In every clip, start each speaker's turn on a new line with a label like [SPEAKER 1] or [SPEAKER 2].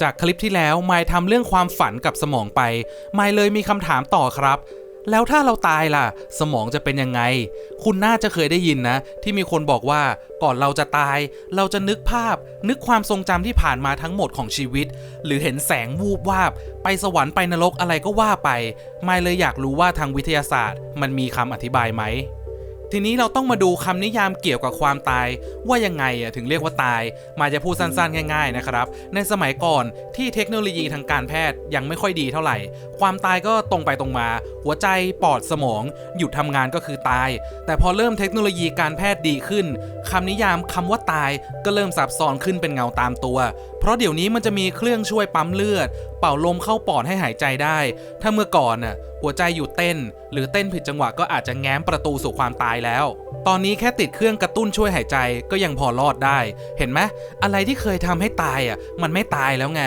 [SPEAKER 1] จากคลิปที่แล้วไมายทำเรื่องความฝันกับสมองไปไมายเลยมีคำถามต่อครับ แล้วถ้าเราตายล่ะ สมองจะเป็นยังไง คุณน่าจะเคยได้ยินนะ ที่มีคนบอกว่าก่อนเราจะตาย เราจะนึกภาพ นึกความทรงจำที่ผ่านมาทั้งหมดของชีวิต หรือเห็นแสงวูบวาบ ไปสวรรค์ไปนรกอะไรก็ว่าไป ไม่เลยอยากรู้ว่าทางวิทยาศาสตร์ มันมีคำอธิบายไหม ทีนี้เราต้องมาดูคำนิยามเกี่ยวกับความตาย ว่ายังไงอะถึงเรียกว่าตาย มาจะพูดสั้นๆ ง่ายๆนะครับ ในสมัยก่อนที่เทคโนโลยีทางการแพทย์ยังไม่ค่อยดีเท่าไหร่ ความตายก็ตรงไปตรงมา หัวใจปอดสมอง หยุดทำงานก็คือตาย แต่พอเริ่มเทคโนโลยีการแพทย์ดีขึ้นคำนิยามคำว่าตายก็เริ่มซับซ้อนขึ้นเป็นเงาตามตัวเพราะเดี๋ยวนี้มันจะมีเครื่องช่วยปั๊มเลือด เป่าลมเข้าปอดให้หายใจได้ ถ้าเมื่อก่อนน่ะหัวใจหยุดเต้น หรือเต้นผิดจังหวะก็อาจจะแง้มประตูสู่ความตายแล้ว ตอนนี้แค่ติดเครื่องกระตุ้นช่วยหายใจก็ยังพอรอดได้ เห็นไหมอะไรที่เคยทำให้ตายอะมันไม่ตายแล้วไง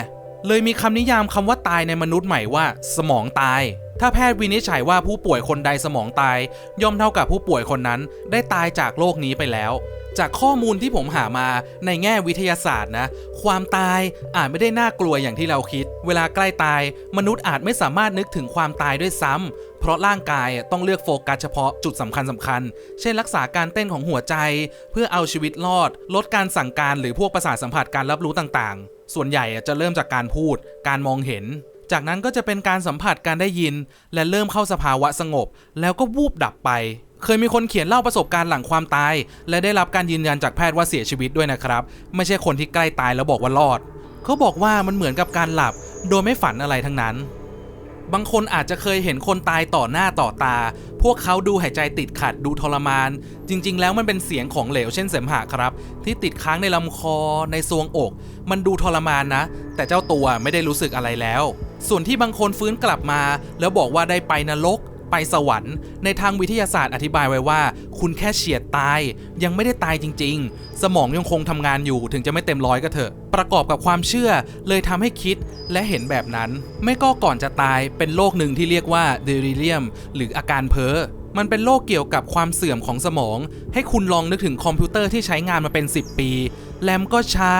[SPEAKER 1] เลยมีคำนิยามคำว่าตายในมนุษย์ใหม่ว่า สมองตาย ถ้าแพทย์วินิจฉัยว่าผู้ป่วยคนใดสมองตาย ย่อมเท่ากับผู้ป่วยคนนั้นได้ตายจากโลกนี้ไปแล้ว จากข้อมูลที่ผมหามาในแง่วิทยาศาสตร์นะ ความตายอาจไม่ได้น่ากลัวอย่างที่เราคิด เวลาใกล้ตาย มนุษย์อาจไม่สามารถนึกถึงความตายด้วยซ้ำเพราะร่างกายต้องเลือกโฟกัสเฉพาะจุดสำคัญสำคัญ เช่นรักษาการเต้นของหัวใจ เพื่อเอาชีวิตรอด ลดการสั่งการหรือพวกประสาทสัมผัสการรับรู้ต่างๆ ส่วนใหญ่จะเริ่มจากการพูด การมองเห็น จากนั้นก็จะเป็นการสัมผัสการได้ยิน และเริ่มเข้าสภาวะสงบ แล้วก็วูบดับไป เคยมีคนเขียนเล่าประสบการณ์หลังความตาย และได้รับการยืนยันจากแพทย์ว่าเสียชีวิตด้วยนะครับ ไม่ใช่คนที่ใกล้ตายแล้วบอกว่ารอด เขาบอกว่ามันเหมือนกับการหลับ โดยไม่ฝันอะไรทั้งนั้น บางคนอาจจะเคยเห็นคนตายต่อหน้าต่อตา พวกเขาดูหายใจติดขัดดูทรมาน จริง ๆ แล้วมันเป็นเสียงของเหลวเช่นเสมหะครับ ที่ติดค้างในลำคอในซวงอก มันดูทรมานนะ แต่เจ้าตัวไม่ได้รู้สึกอะไรแล้ว ส่วนที่บางคนฟื้นกลับมา แล้วบอกว่าได้ไปนรก ไปสวรรค์ ในทางวิทยาศาสตร์อธิบายไว้ว่า คุณแค่เฉียดตาย ยังไม่ได้ตายจริง ๆ สมองยังคงทำงานอยู่ถึงจะไม่เต็มร้อยก็เถอะ ประกอบกับความเชื่อเลยทำให้คิดและเห็นแบบนั้น ไม่ก็ก่อนจะตายเป็นโรคหนึ่งที่เรียกว่าเดริเลียม หรืออาการเพ้อมันเป็นโรคเกี่ยวกับความเสื่อมของสมอง ให้คุณลองนึกถึงคอมพิวเตอร์ที่ใช้งานมาเป็น 10 ปี แรมก็ช้า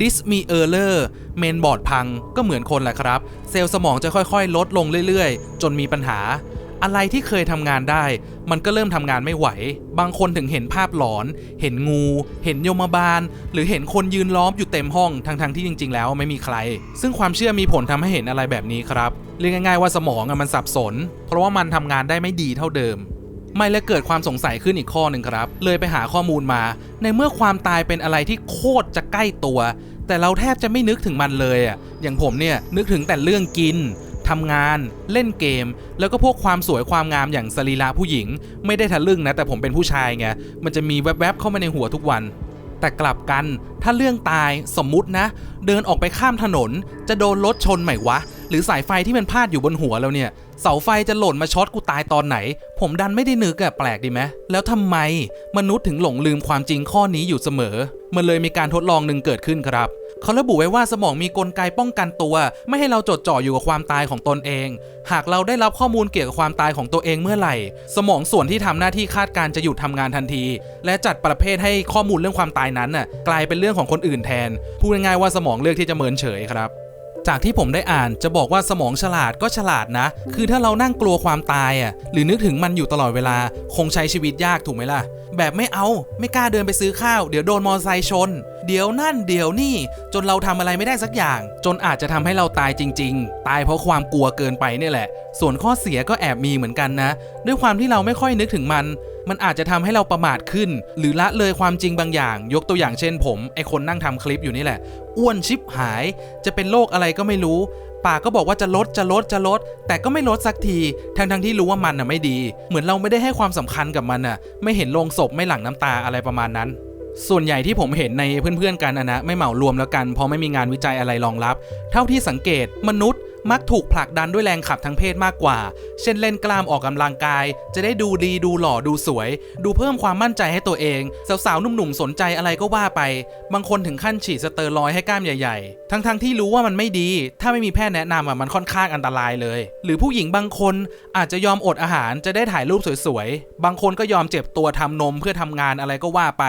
[SPEAKER 1] ดิสมีเออร์เลอร์ เมนบอร์ดพัง ก็เหมือนคนแหละครับ เซลล์สมองจะค่อยๆ ลดลงเรื่อยๆ จนมีปัญหา อะไรที่เคยทำงานได้ มันก็เริ่มทำงานไม่ไหว บางคนถึงเห็นภาพหลอน เห็นงู เห็นโยมบาล หรือเห็นคนยืนล้อมอยู่เต็มห้องทั้งๆที่จริง ๆ แล้วไม่มีใคร ซึ่งความเชื่อมีผลทำให้เห็นอะไรแบบนี้ครับเรียกง่ายๆว่าสมองมันสับสน เพราะว่ามันทำงานได้ไม่ดีเท่าเดิมไม่และเกิดความสงสัยขึ้นอีกข้อหนึ่งครับ เลยไปหาข้อมูลมา ในเมื่อความตายเป็นอะไรที่โคตรจะใกล้ตัว แต่เราแทบจะไม่นึกถึงมันเลยอะอย่างผมเนี่ยนึกถึงแต่เรื่องกิน ทำงาน เล่นเกม แล้วก็พวกความสวยความงามอย่างสรีระผู้หญิง ไม่ได้ทะลึ่งนะ แต่ผมเป็นผู้ชายไงมันจะมีแวบๆเข้ามาในหัวทุกวัน แต่กลับกันถ้าเรื่องตายสมมุตินะ เดินออกไปข้ามถนน จะโดนรถชนไหมวะ หรือสายไฟที่มันพาดอยู่บนหัวเราเนี่ยเสาไฟจะหล่นมาช็อตกูตายตอนไหน ผมดันไม่ได้นึกอะแปลกดีไหมแล้วทำไมมนุษย์ถึงหลงลืมความจริงข้อนี้อยู่เสมอ มันเลยมีการทดลองหนึ่งเกิดขึ้นครับ เขาระบุไว้ว่าสมองมีกลไกป้องกันตัว ไม่ให้เราจดจ่ออยู่กับความตายของตนเอง หากเราได้รับข้อมูลเกี่ยวกับความตายของตัวเองเมื่อไหร่ สมองส่วนที่ทำหน้าที่คาดการณ์จะหยุดทำงานทันที และจัดประเภทให้ข้อมูลเรื่องความตายนั้นน่ะกลายเป็นเรื่องของคนอื่นแทนพูดง่ายๆว่าสมองเลือกที่จะเมินเฉยครับ จากที่ผมได้อ่านจะบอกว่าสมองฉลาดก็ฉลาดนะ คือถ้าเรานั่งกลัวความตายอะหรือนึกถึงมันอยู่ตลอดเวลาคงใช้ชีวิตยากถูกไหมล่ะ แบบไม่เอาไม่กล้าเดินไปซื้อข้าว เดี๋ยวโดนมอไซค์ชน เดี๋ยวนั่นเดี๋ยวนี่ จนเราทำอะไรไม่ได้สักอย่าง จนอาจจะทำให้เราตายจริง ๆ ตายเพราะความกลัวเกินไปเนี่ยแหละ ส่วนข้อเสียก็แอบมีเหมือนกันนะ ด้วยความที่เราไม่ค่อยนึกถึงมัน มันอาจจะทำให้เราประมาทขึ้น หรือละเลยความจริงบางอย่าง ยกตัวอย่างเช่นผมไอคนนั่งทำคลิปอยู่นี่แหละ อ้วนชิบหาย จะเป็นโรคอะไรก็ไม่รู้ปากก็บอกว่าจะลดจะลดจะลด แต่ก็ไม่ลดสักทีทั้งทั้งที่รู้ว่ามันน่ะไม่ดี เหมือนเราไม่ได้ให้ความสำคัญกับมันน่ะ ไม่เห็นโลงศพไม่หลั่งน้ำตาอะไรประมาณนั้น ส่วนใหญ่ที่ผมเห็นในเพื่อนๆกันนะนะไม่เหมารวมแล้วกันเพราะไม่มีงานวิจัยอะไรรองรับ เท่าที่สังเกตมนุษย์ มักถูกผลักดันด้วยแรงขับทางเพศมากกว่า เช่นเล่นกล้ามออกกำลังกาย จะได้ดูดีดูหล่อดูสวย ดูเพิ่มความมั่นใจให้ตัวเอง สาวๆหนุ่มๆสนใจอะไรก็ว่าไป บางคนถึงขั้นฉีดสเตอรอยให้กล้ามใหญ่ๆ ทั้งๆที่รู้ว่ามันไม่ดี ถ้าไม่มีแพทย์แนะนำอะมันค่อนข้างอันตรายเลย หรือผู้หญิงบางคนอาจจะยอมอดอาหารจะได้ถ่ายรูปสวยๆ บางคนก็ยอมเจ็บตัวทำนมเพื่อทำงานอะไรก็ว่าไป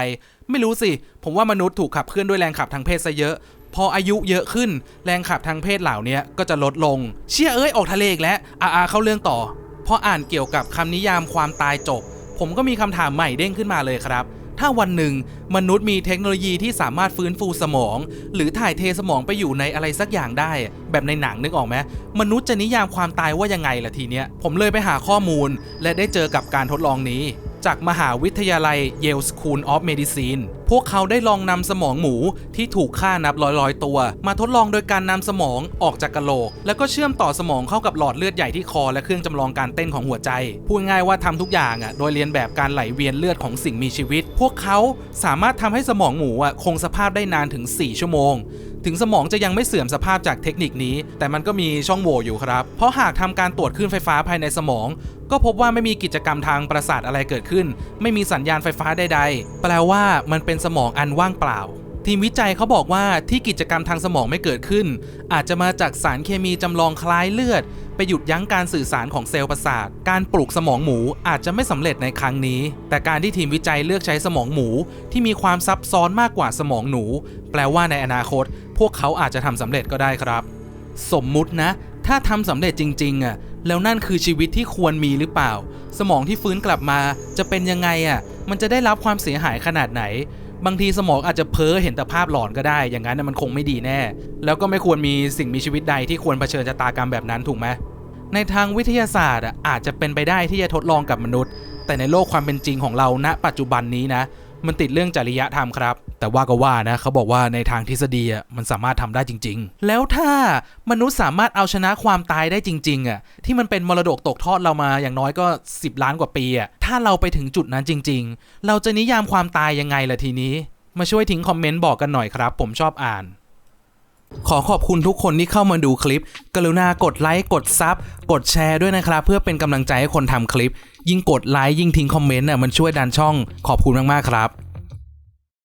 [SPEAKER 1] ไม่รู้สิ ผมว่ามนุษย์ถูกขับเคลื่อนด้วยแรงขับทางเพศซะเยอะ พออายุเยอะขึ้น แรงขับทางเพศเหล่านี้ก็จะลดลง เชี่ยเอ้ยออกทะเลอีกแล้วอาอาเข้าเรื่องต่อพออ่านเกี่ยวกับคำนิยามความตายจบ ผมก็มีคำถามใหม่เด้งขึ้นมาเลยครับ ถ้าวันหนึ่งมนุษย์มีเทคโนโลยีที่สามารถฟื้นฟูสมอง หรือถ่ายเทสมองไปอยู่ในอะไรสักอย่างได้ แบบในหนังนึกออกไหมมนุษย์จะนิยามความตายว่ายังไงล่ะทีเนี้ยผมเลยไปหาข้อมูล และได้เจอกับการทดลองนี้ จากมหาวิทยาลัย Yale School of Medicine พวกเขาได้ลองนำสมองหมูที่ถูกฆ่านับร้อยๆตัว มาทดลองโดยการนำสมองออกจากกะโหลก แล้วก็เชื่อมต่อสมองเข้ากับหลอดเลือดใหญ่ที่คอและเครื่องจำลองการเต้นของหัวใจ พูดง่ายว่าทำทุกอย่างอะโดยเรียนแบบการไหลเวียนเลือดของสิ่งมีชีวิต พวกเขาสามารถทำให้สมองหมูอะคงสภาพได้นานถึง 4 ชั่วโมง ถึงสมองจะยังไม่เสื่อมสภาพจากเทคนิคนี้ แต่มันก็มีช่องโหว่อยู่ครับ เพราะหากทำการตรวจคลื่นไฟฟ้าภายในสมอง ก็พบว่าไม่มีกิจกรรมทางประสาทอะไรเกิดขึ้น ไม่มีสัญญาณไฟฟ้าใดๆ แปลว่ามันเป็นสมองอันว่างเปล่าทีมวิจัยเขาบอกว่าที่กิจกรรมทางสมองไม่เกิดขึ้น อาจจะมาจากสารเคมีจำลองคล้ายเลือด ไปหยุดยั้งการสื่อสารของเซลล์ประสาท การปลูกสมองหมูอาจจะไม่สำเร็จในครั้งนี้ แต่การที่ทีมวิจัยเลือกใช้สมองหมูที่มีความซับซ้อนมากกว่าสมองหนู แปลว่าในอนาคต พวกเขาอาจจะทำสำเร็จก็ได้ครับ สมมุตินะ ถ้าทำสำเร็จจริงๆอะแล้วนั่นคือชีวิตที่ควรมีหรือเปล่า สมองที่ฟื้นกลับมาจะเป็นยังไงอะมันจะได้รับความเสียหายขนาดไหน บางทีสมองอาจจะเพ้อเห็นแต่ภาพหลอนก็ได้ อย่างนั้นมันคงไม่ดีแน่ แล้วก็ไม่ควรมีสิ่งมีชีวิตใดที่ควรเผชิญชะตากรรมแบบนั้นถูกไหมในทางวิทยาศาสตร์อะอาจจะเป็นไปได้ที่จะทดลองกับมนุษย์ แต่ในโลกความเป็นจริงของเราณ ปัจจุบันนี้นะ มันติดเรื่องจริยธรรมครับ แต่ว่าก็ว่านะเขาบอกว่าในทางทฤษฎีอะมันสามารถทำได้จริง ๆ แล้วถ้ามนุษย์สามารถเอาชนะความตายได้จริงๆอะที่มันเป็นมรดกตกทอดเรามาอย่างน้อยก็ 10 ล้านกว่าปีอะถ้าเราไปถึงจุดนั้นจริง ๆ เราจะนิยามความตายยังไงล่ะทีนี้ มาช่วยทิ้งคอมเมนต์บอกกันหน่อยครับ ผมชอบอ่าน ขอขอบคุณทุกคนที่เข้ามาดูคลิป กรุณากดไลค์กดซับกดแชร์ด้วยนะครับ เพื่อเป็นกำลังใจให้คนทำคลิป ยิ่งกดไลค์ยิ่งทิ้งคอมเมนต์น่ะมันช่วยดันช่องขอบคุณมากๆครับ